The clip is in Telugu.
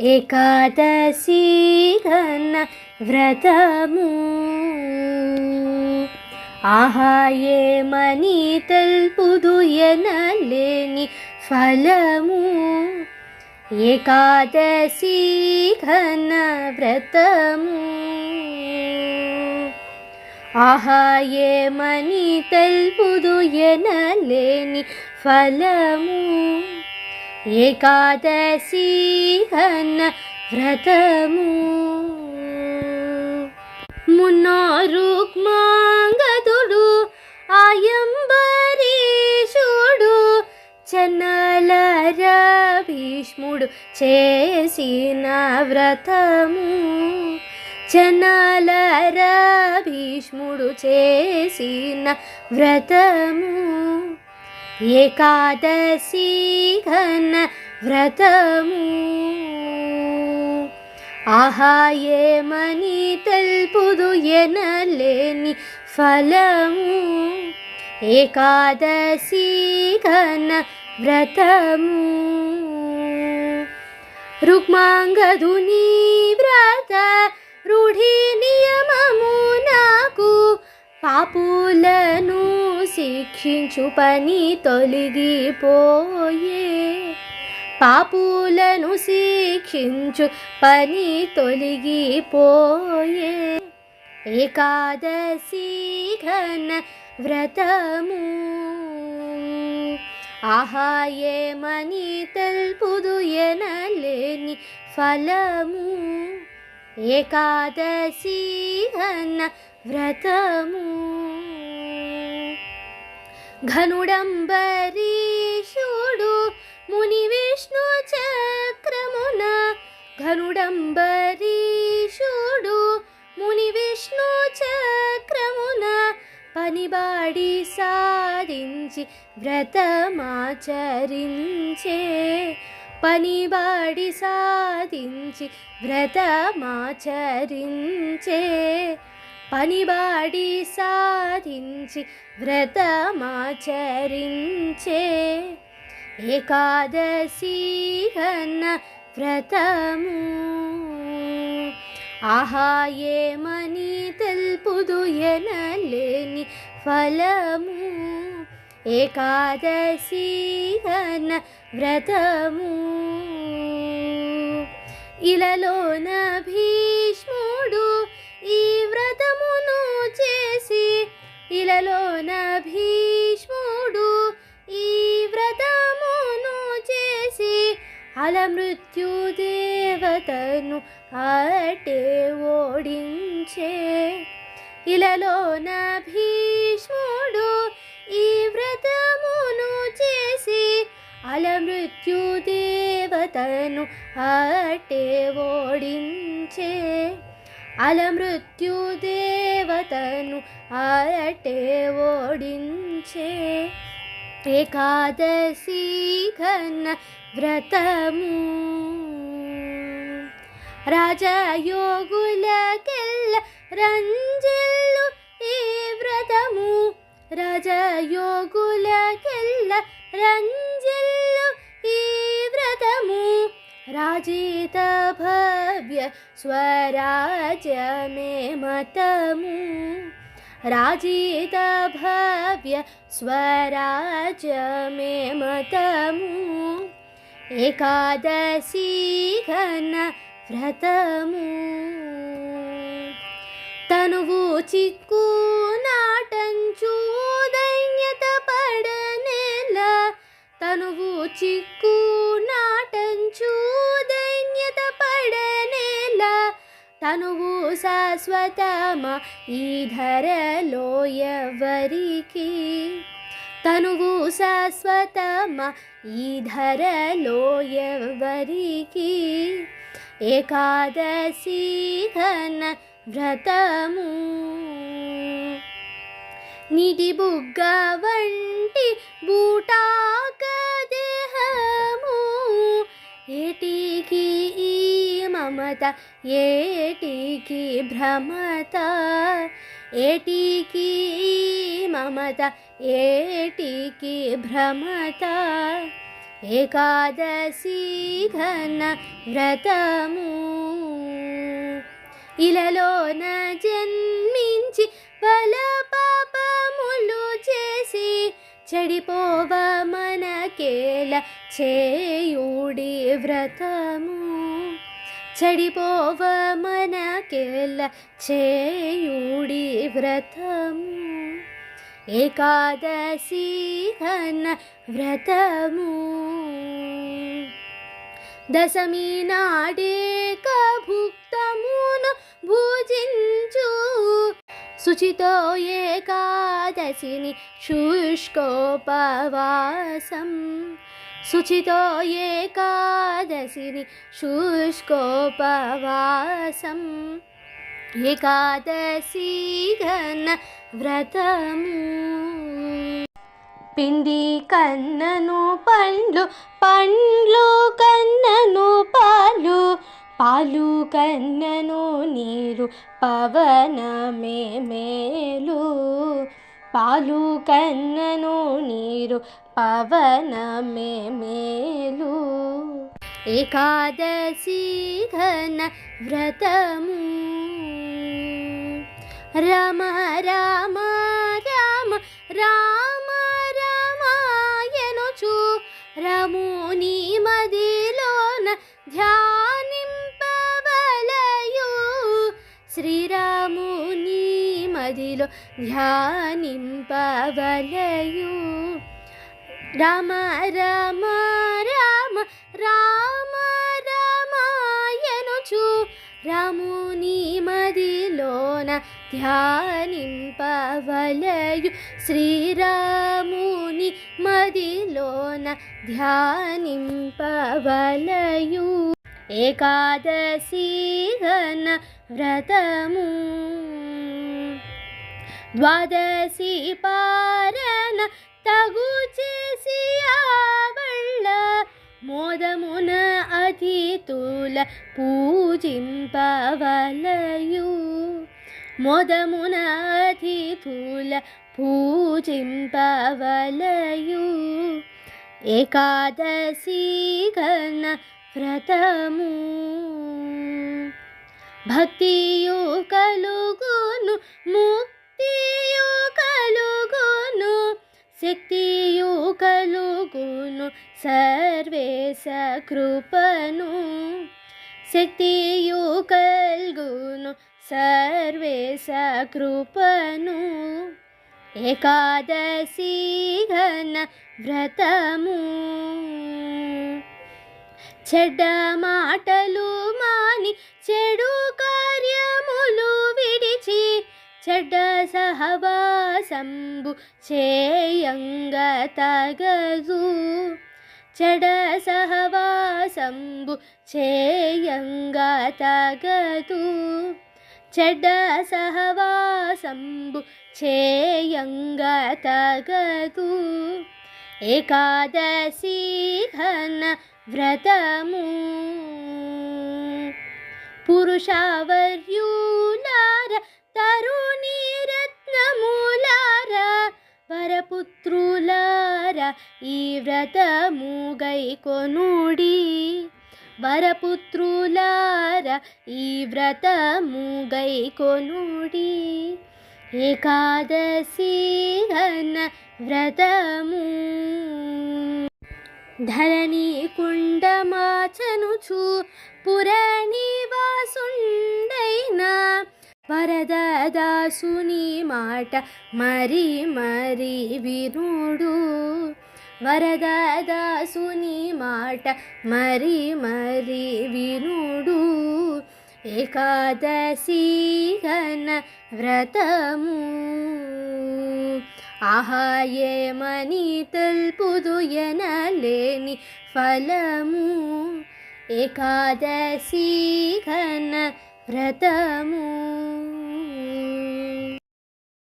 ఏకాదశి ఘన వ్రతము. ఆహాయే మణి తెల్పుదు ఎనలేని ఫలము. ఏకాదశి ఘన వ్రతము. ఆహాయే మణి తెల్పుదు ఎనలేని ఫలము. ఏకాదశి ఘన వ్రతము. మున్నోరుక్మాంగదుడు ఆయంబరీషుడు చెన్నలర భీష్ముడు చేసిన వ్రతము. చెన్నలర భీష్ముడు చేసిన వ్రతము. ఏకాదశి ఘన వ్రతము ఆహా ఏమని తెల్పుదు ఎనలేని ఫలము ఏకాదశి ఘన వ్రతము రుక్మాంగదుని వ్రత రూఢి నియమము నాకు పాపులను శిక్షించు పని తొలగిపోయే. పాపులను శిక్షించు పని తొలగిపోయే. ఏకాదశి ఘన వ్రతము ఆహాయే మని తెల్పుదు ఎనలేని ఫలము ఏకాదశి అన్న వ్రతము. ఘనుడంబరీషుడు ముని విష్ణు చక్రమున ఘనుడంబరీషుడు ముని విష్ణు చక్రమున పనిబాడి సాధించి వ్రతమాచరించే పనిబాడి సాధించి వ్రతమాచరించే. పనిబాడి సాధించి వ్రతమాచరించే. ఏకాదశి ఘన వ్రతము. ఆహా ఏమని తెల్పుదు ఎనలేని ఫలము. ఏకాదశి ధన వ్రతము. ఇలలోన భీష్ముడు ఈ వ్రతమును చేసి ఇలలోన భీష్ముడు ఈ వ్రతమును చేసి అల మృత్యు దేవతను అటే ఓడించే. ఇలలోన భీష్ముడు వ్రతమును చేసి అల మృత్యు దేవతను అటే ఓడించే. అల మృత్యు దేవతను అటే ఓడించే. ఏకాదశి ఘన వ్రతము. రాజయోగులకెల్ల రంజిల్లు రంజల్లు ఈ వ్రతము. రాజిత భవ్య స్వరాజ్యమే మతము. రాజిత భవ్య స్వరాజ్యమే మతము. ఏకాదశి ఘన వ్రతము. తనువు చిక్కు నాటంచూద తనువు చిక్కు నాటంచు దైన్యత పడనేల తనువు శాశ్వతమ ఈ ధరలో ఎవరికి? తనువు శాశ్వతమ ఈ ధరలో ఎవరికి? ఏకాదశి ఘన వ్రతము నిడి బుగ్గ వంటి బూటాక దేహము. ఏటికి ఈ మమత? ఏటికి భ్రమత? ఏటికి ఈ మమత? ఏటికి భ్రమత? ఏకాదశి ఘన వ్రతము. ఇలలోన జన్మించి బల మనకేల చేయుడి వ్రతము చెడిపోవ మనకేల చేయుడి వ్రతము ఏకాదశి ఘన వ్రతము దశమి నాడే భుక్తమును భుజించు శుచితో ఏకాదశిని శుష్కోపవాసం. శుచితో ఏకాదశిని శుష్కోపవాసం. ఏకాదశి ఘన వ్రతము. పిండి కన్నను పండ్లు పండ్లు కన్నను పాలు. పాలు కన్నను నీరు పవనమే మేలు. పాలు కన్నను నీరు పవనమే మేలు. ఏకాదశి ఘన వ్రతము. రమరా ధ్యానింపవలయు రామ రామ రామ రామ రామాయనుచు రాముని మదిలోన ధ్యానింపవలయు శ్రీరాముని మదిలోన ధ్యానింపవలయు ఏకాదశి ఘన వ్రతము ద్వాదశి పారణ తగు చేసి ఆవళ్ళ మోదమున అతిథుల పూజింపవలయు మోదమున అతిథుల పూజింపవలయు ఏకాదశి ఘన వ్రతము భక్తియు కలు సర్వేశ కృపను శక్తియు కల్గును సర్వేశ కృపను. ఏకాదశి ఘన వ్రతము చెడ్డ మాటలు మాని చెడు కార్యములు విడిచి చెడ్డ సహవాసంబు చేయంగ తగదు చెడ సహవాసంబు చేయంగ తగదు చెడ్డ సహవాసంబు చేయంగ తగదు ఏకాదశి ఘన వ్రతము. పురుషావర్యూనార తరుణీ రత్నములార వరపుత్రులార ఈ వ్రతము గైకొనుడి. వరపుత్రులార ఈ వ్రతము గైకొనుడి. ఏకాదశి ఘన వ్రతము. ధరణి కుండమాచనుచు పురనివాసుండైన వరదదాసుని మాట మరి మరి వినుడు. వరదదాసుని మాట మరి మరి వినుడు. ఏకాదశి ఘన వ్రతము. ఆహా ఏమని తెలుపుదు ఎనలేని ఫలము. ఏకాదశి ఘన వ్రతము